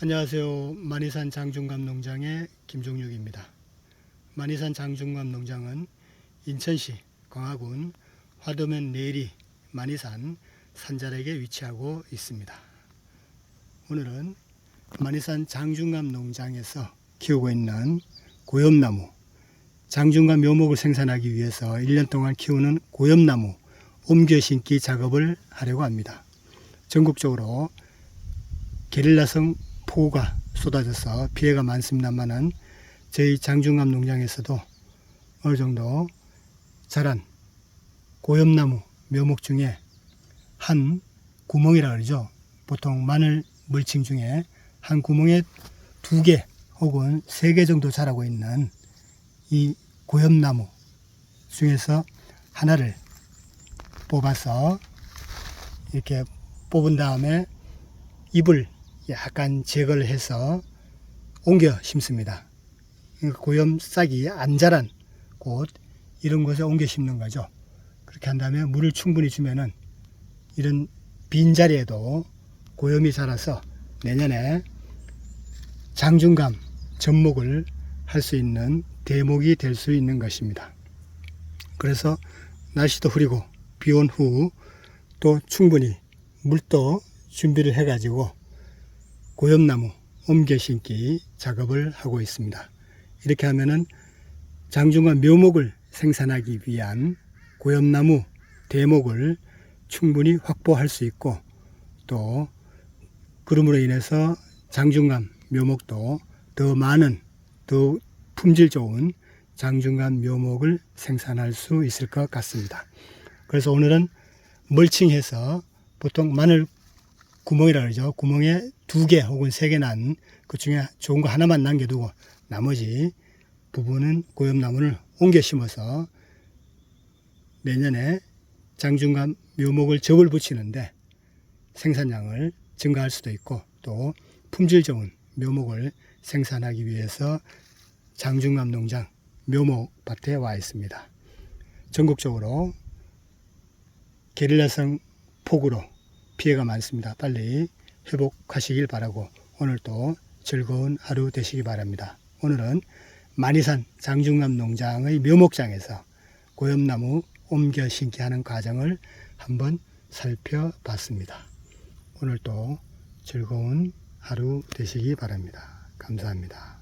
안녕하세요. 만이산 장중감 농장의 김종육입니다. 만이산 장중감 농장은 인천시 광화군 화도면 내리 만이산 산자락에 위치하고 있습니다. 오늘은 만이산 장중감 농장에서 키우고 있는 고엽나무, 장중감 묘목을 생산하기 위해서 1년 동안 키우는 고엽나무 옮겨 심기 작업을 하려고 합니다. 전국적으로 게릴라성 폭우가 쏟아져서 피해가 많습니다만은 저희 장중감 농장에서도 어느 정도 자란 고엽나무 묘목 중에 한 구멍이라 그러죠. 보통 마늘 물칭 중에 한 구멍에 두 개 혹은 세 개 정도 자라고 있는 이 고엽나무 중에서 하나를 뽑아서 이렇게 뽑은 다음에 잎을 약간 제거를 해서 옮겨 심습니다. 그러니까 고염 싹이 안 자란 곳 이런 곳에 옮겨 심는 거죠. 그렇게 한 다음에 물을 충분히 주면은 이런 빈 자리에도 고염이 자라서 내년에 장중감 접목을 할 수 있는 대목이 될 수 있는 것입니다. 그래서 날씨도 흐리고 비 온 후 또 충분히 물도 준비를 해가지고 고엽나무 옮겨 심기 작업을 하고 있습니다. 이렇게 하면은 장중과 묘목을 생산하기 위한 고엽나무 대목을 충분히 확보할 수 있고 또 그름으로 인해서 장중감 묘목도 더 많은 더 품질 좋은 장중감 묘목을 생산할 수 있을 것 같습니다. 그래서 오늘은 멀칭해서 보통 마늘 구멍이라 그러죠. 구멍에 두 개 혹은 세 개 난 그 중에 좋은 거 하나만 남겨두고 나머지 부분은 고엽나무를 옮겨 심어서 내년에 장중감 묘목을 접을 붙이는데 생산량을 증가할 수도 있고 또 품질 좋은 묘목을 생산하기 위해서 장중감 농장 묘목 밭에 와 있습니다. 전국적으로 게릴라성 폭우로 피해가 많습니다. 빨리 회복하시길 바라고 오늘도 즐거운 하루 되시기 바랍니다. 오늘은 만이산 장중남 농장의 묘목장에서 고엽나무 옮겨 심기 하는 과정을 한번 살펴봤습니다. 오늘도 즐거운 하루 되시기 바랍니다. 감사합니다.